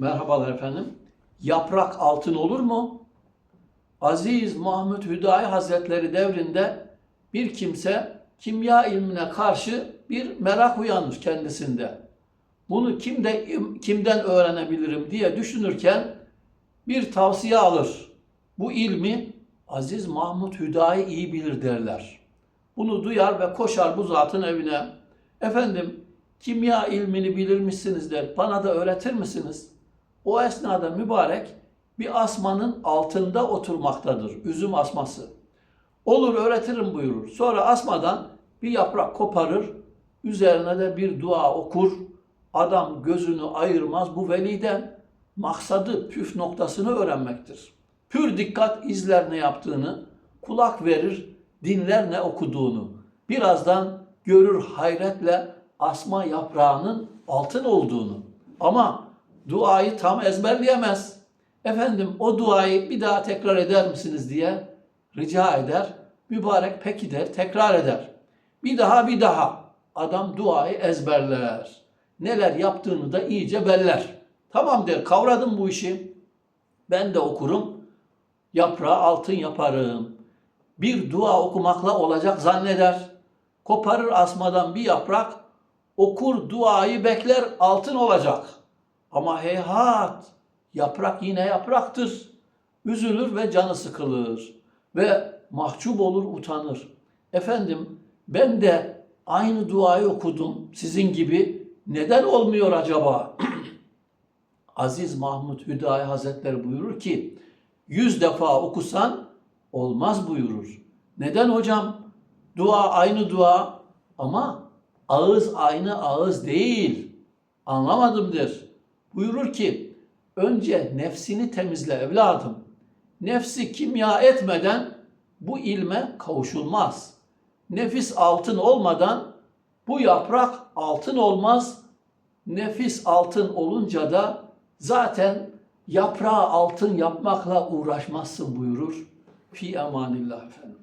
Merhabalar efendim. Yaprak altın olur mu? Aziz Mahmud Hüdayi Hazretleri devrinde bir kimse kimya ilmine karşı bir merak uyanır kendisinde. Bunu kimde, kimden öğrenebilirim diye düşünürken bir tavsiye alır. Bu ilmi Aziz Mahmud Hüdayi iyi bilir derler. Bunu duyar ve koşar bu zatın evine. Efendim kimya ilmini bilir misiniz der. Bana da öğretir misiniz? O esnada mübarek bir asmanın altında oturmaktadır. Üzüm asması. Olur öğretirim buyurur. Sonra asmadan bir yaprak koparır. Üzerine de bir dua okur. Adam gözünü ayırmaz bu veliden. Maksadı püf noktasını öğrenmektir. Pür dikkat izler ne yaptığını, kulak verir, dinler ne okuduğunu. Birazdan görür hayretle asma yaprağının altın olduğunu. Ama duayı tam ezberleyemez. Efendim o duayı bir daha tekrar eder misiniz diye rica eder. Mübarek peki der, tekrar eder. Bir daha bir daha adam duayı ezberler. Neler yaptığını da iyice beller. Tamam der, kavradım bu işi. Ben de okurum, yaprağı altın yaparım. Bir dua okumakla olacak zanneder. Koparır asmadan bir yaprak, okur duayı bekler altın olacak. Ama heyhat, yaprak yine yapraktır. Üzülür ve canı sıkılır ve mahcup olur, utanır. Efendim ben de aynı duayı okudum sizin gibi. Neden olmuyor acaba? Aziz Mahmud Hüdayi Hazretleri buyurur ki, yüz defa okusan olmaz buyurur. Neden hocam? Dua aynı dua ama ağız aynı ağız değil. Anlamadım der. Buyurur ki, önce nefsini temizle evladım. Nefsi kimya etmeden bu ilme kavuşulmaz. Nefis altın olmadan bu yaprak altın olmaz. Nefis altın olunca da zaten yaprağı altın yapmakla uğraşmazsın buyurur. Fi emanillah efendim.